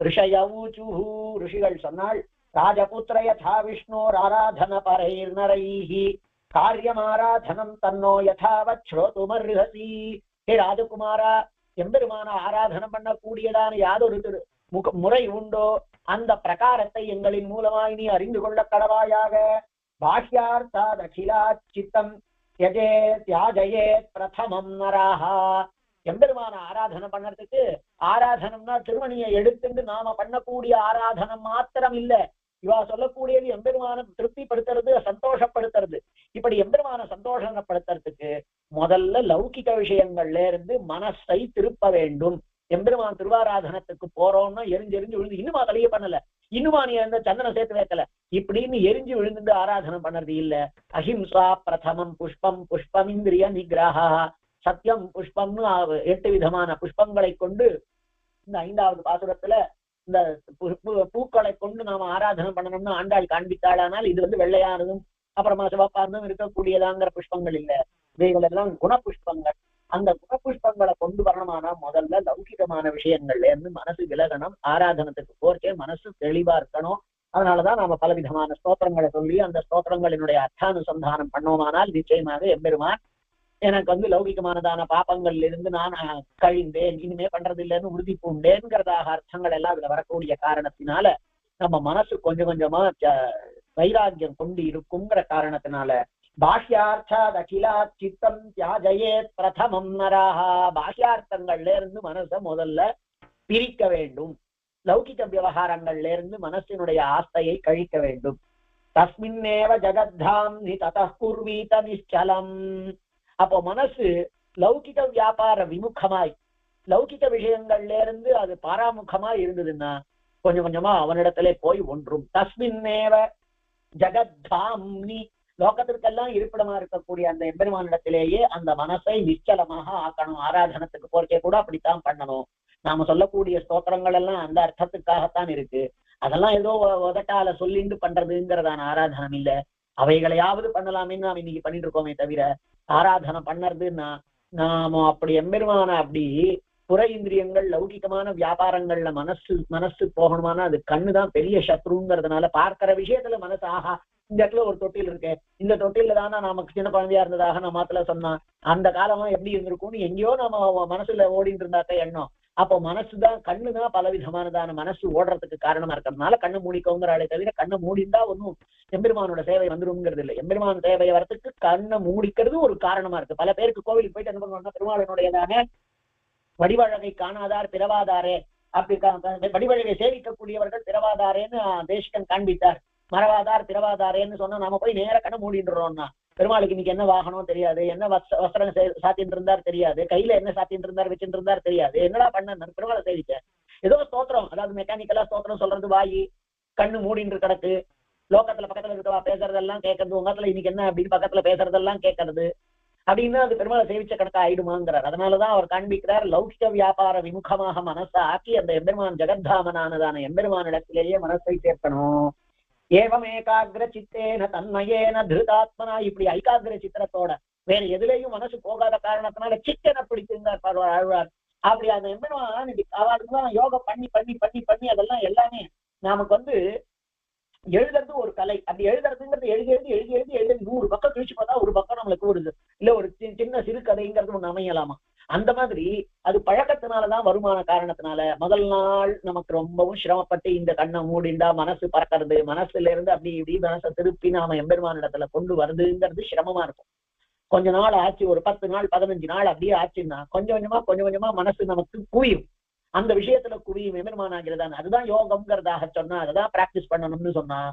ரிஷயவுச்சுஹு ரிஷிகள் சொன்னால் ராஜபுத்திர யதா விஷ்ணோர் ஆராதன பரைர் நரைஹி காரியமாராதனம் தன்னோ யதாவத் ஸ்ரோதுமர்ஹசி ஹே ராஜகுமாரா எம்பெருமான ஆராதனம் பண்ணக்கூடியதான யாதொரு திரு முக முறை உண்டோ? அந்த பிரகாரத்தை எங்களின் மூலமாய் நீ அறிந்து கொள்ள கடவாயாக. பாஷ்யார்த்தாத் அகிலா சித்தம் யஜே தியாஜயே பிரதமம் நராஹா. எம்பெருமான ஆராதனை பண்ணறதுக்கு ஆராதனம்னா திருமணியை எடுத்துட்டு நாம பண்ணக்கூடிய ஆராதனம் மாத்திரம் இல்ல. இவா சொல்லக்கூடியது எம்பெருமான திருப்திப்படுத்துறது சந்தோஷப்படுத்துறது. இப்படி எம்பெருமான சந்தோஷப்படுத்துறதுக்கு முதல்ல லௌகிக விஷயங்கள்ல இருந்து மனசை திருப்ப வேண்டும். எம்பெருமான் திருவாராதனத்துக்கு போறோம்னா எரிஞ்சு எரிஞ்சு விழுந்து இன்னுமா தலையே பண்ணல. இன்னுமா நீ அந்த சந்தன சேர்த்து வைக்கல. இப்படின்னு எரிஞ்சு விழுந்து ஆராதனை பண்ணறது இல்ல. அஹிம்சா பிரதமம் புஷ்பம் புஷ்பமிந்திரிய நிகிரகா சத்தியம் புஷ்பம்னு எட்டு விதமான புஷ்பங்களை கொண்டு இந்த ஐந்தாவது பாசுரத்துல இந்த பு- பூக்களை கொண்டு நாம ஆராதனை பண்ணணும்னு ஆண்டாள் காண்பித்தாளானால் இது வந்து வெள்ளையானதும் அப்புறமா சிவப்பானதும் இருக்கக்கூடியதாங்கிற புஷ்பங்கள் இல்ல. இவைகள் எல்லாம் குணபுஷ்பங்கள் அந்த குணபுஷ்பங்களை கொண்டு வரணுமானா முதல்ல லௌகிகமான விஷயங்கள்ல இருந்து மனசு விலகணும் ஆராதனத்துக்கு போர்க்கே மனசு தெளிவா இருக்கணும். அதனாலதான் நாம பலவிதமான ஸ்தோத்திரங்களை சொல்லி அந்த ஸ்தோத்திரங்களினுடைய அர்த்தானுசந்தானம் பண்ணோமானால் நிச்சயமாக எம்பெருமான் எனக்கு வந்து லௌகிகமானதான பாப்பங்கள்ல இருந்து நான் கழிந்தேன். இனிமே பண்றது இல்லைன்னு உறுதி பூண்டேன்கிறதாக அர்த்தங்கள் எல்லாம் இதுல வரக்கூடிய காரணத்தினால நம்ம மனசு கொஞ்சம் கொஞ்சமா வைராக்கியம் கொண்டு இருக்குங்கிற காரணத்தினால பாஷ்யார்த்தாத் அகிலா சித்தம் தியாஜயே பிரதமம் நராகா பாஷ்யார்த்தங்கள்ல இருந்து மனசை முதல்ல பிரிக்க வேண்டும். லௌகிக விவகாரங்கள்ல இருந்து மனசினுடைய ஆஸ்தையை கழிக்க வேண்டும். தஸ்மின்னேவ ஜகத்தாம் நி ததः குர்வீத நிச்சலம் அப்போ மனசு லௌகிக வியாபார விமுகமாய் லௌகிக விஷயங்கள்ல இருந்து அது பாராமுகமா இருந்ததுன்னா கொஞ்சம் கொஞ்சமா அவனிடத்திலே போய் ஒன்றும். தஸ்மின்னேவ ஜகத்தாம்னி லோகத்திற்கெல்லாம் இருப்பிடமா இருக்கக்கூடிய அந்த எம்பெருமானிடத்திலேயே அந்த மனசை நிச்சலமாக ஆக்கணும். ஆராதனத்துக்கு போறதே கூட அப்படித்தான் பண்ணணும். நாம சொல்லக்கூடிய ஸ்தோத்திரங்கள் எல்லாம் அந்த அர்த்தத்துக்காகத்தான் இருக்கு. அதெல்லாம் ஏதோ உதட்டால சொல்லிண்டு பண்றதுங்கிறதான ஆராதனம் இல்ல. அவைகளையாவது பண்ணலாமேன்னு நாம் இன்னைக்கு பண்ணிட்டு இருக்கோமே தவிர ஆராதனை பண்ணறதுன்னா நாம அப்படி எம்பெருமான அப்படி புற இந்திரியங்கள் லௌகிகமான வியாபாரங்கள்ல மனசு மனசு போகணுமானா அது கண்ணுதான் பெரிய சத்ருங்கிறதுனால பார்க்கிற விஷயத்துல மனசு ஆஹா இந்த இடத்துல ஒரு தொட்டில் இருக்கு இந்த தொட்டில தானே நமக்கு சின்ன குழந்தையா இருந்ததாக நான் மாத்துல சொன்னான் அந்த காலமா எப்படி இருந்திருக்கும்னு எங்கேயோ நம்ம மனசுல ஓடிட்டு இருந்தாக்க எண்ணம். அப்போ மனசுதான் கண்ணுதான் பலவிதமானதான மனசு ஓடுறதுக்கு காரணமா இருக்கிறதுனால கண்ணு மூடிக்கோங்கிறாளே தவிர கண்ணை மூடிந்தா ஒன்றும் எம்பெருமானோட சேவை வந்துருங்கிறது இல்லை. எம்பெருமான் சேவை வரத்துக்கு கண்ணை மூடிக்கிறது ஒரு காரணமா இருக்கு. பல பேருக்கு கோவிலுக்கு போயிட்டு என்ன பண்ணுவாங்கன்னா பெருமாளனுடையதான? வடிவழகை காணாதார் பிறவாதாரே? அப்படி வடிவழகை சேவிக்கக்கூடியவர்கள் பிறவாதாரேன்னு தேசிகன் காண்பித்தார். மறவாதார் பிறவாதாரேன்னு சொன்னா நாம போய் நேர கண்ணை மூடிடுறோம்னா பெருமாளுக்கு இன்னைக்கு என்ன வாகனம் தெரியாது என்ன வஸ்த- வஸ்திரம் சே- சாத்தின்னு இருந்தார் தெரியாது கையில என்ன சாத்தின்னு இருந்தார் வச்சுட்டு இருந்தார் தெரியாது. என்னடா பண்ண? பெருமாளை சேவிச்ச ஏதோ ஸ்தோத்திரம் அதாவது மெக்கானிக்கலா ஸ்தோத்திரம் சொல்றது வாயி கண்ணு மூடின்று கிடக்கு. லோகத்துல பக்கத்துல இருக்கவா பேசுறதெல்லாம் கேட்கறது உங்கத்துல இன்னைக்கு என்ன அப்படின்னு பக்கத்துல பேசுறதெல்லாம் கேட்கறது. அப்படின்னு அது பெருமாளை சேவிச்ச கணக்கா ஆயிடுமாங்கிறார். அதனாலதான் அவர் காண்பிக்கிறார் லௌகிக வியாபார விமுகமாக மனசை ஆக்கி அந்த எம்பெருமான் ஜெகத்தாமனானதான எம்பெருமானிடத்திலேயே மனசை சேர்க்கணும். ஏவம் ஏகாகிர சித்தேன திருதாத்மனா இப்படி ஐகாகிர சித்திரத்தோட வேற எதுலயும் மனசு போகாத காரணத்தினால சிக்கனை பிடிச்சிருந்தார் பரவ- அழுவார் அப்படி அந்த எம்பெருமான் யோகம் பண்ணி பண்ணி பண்ணி பண்ணி அதெல்லாம் எல்லாமே நமக்கு வந்து எழுதுறது ஒரு கலை. அப்படி எழுதுறதுங்கிறது எழுதி எழுதி எழுதி எழுதி எழுதி நூறு பக்கம் கிழிச்சு பார்த்தா ஒரு பக்கம் நம்மளுக்கு வருது இல்ல ஒரு சி- சின்ன சிறு கதைங்கிறது ஒண்ணு அமையலாமா? அந்த மாதிரி அது பழக்கத்தினாலதான் வருமான காரணத்தினால முதல் நாள் நமக்கு ரொம்பவும் சிரமப்பட்டு இந்த கண்ணை மூடிண்டா மனசு பறக்கிறது மனசுல இருந்து அப்படி இப்படி மனசை திருப்பி நாம எம்பெருமான இடத்துல கொண்டு வருதுங்கிறது சிரமமா இருக்கும். கொஞ்ச நாள் ஆச்சு ஒரு பத்து நாள் பதினஞ்சு நாள் அப்படியே ஆச்சுன்னா கொஞ்சம் கொஞ்சமா கொஞ்சம் கொஞ்சமா மனசு நமக்கு குவியும். அந்த விஷயத்துல குவியும் எம்பெருமான் ஆகிறதான் அதுதான் யோகம்ங்கிறதாக சொன்னா அதுதான் பிராக்டிஸ் பண்ணணும்னு சொன்னா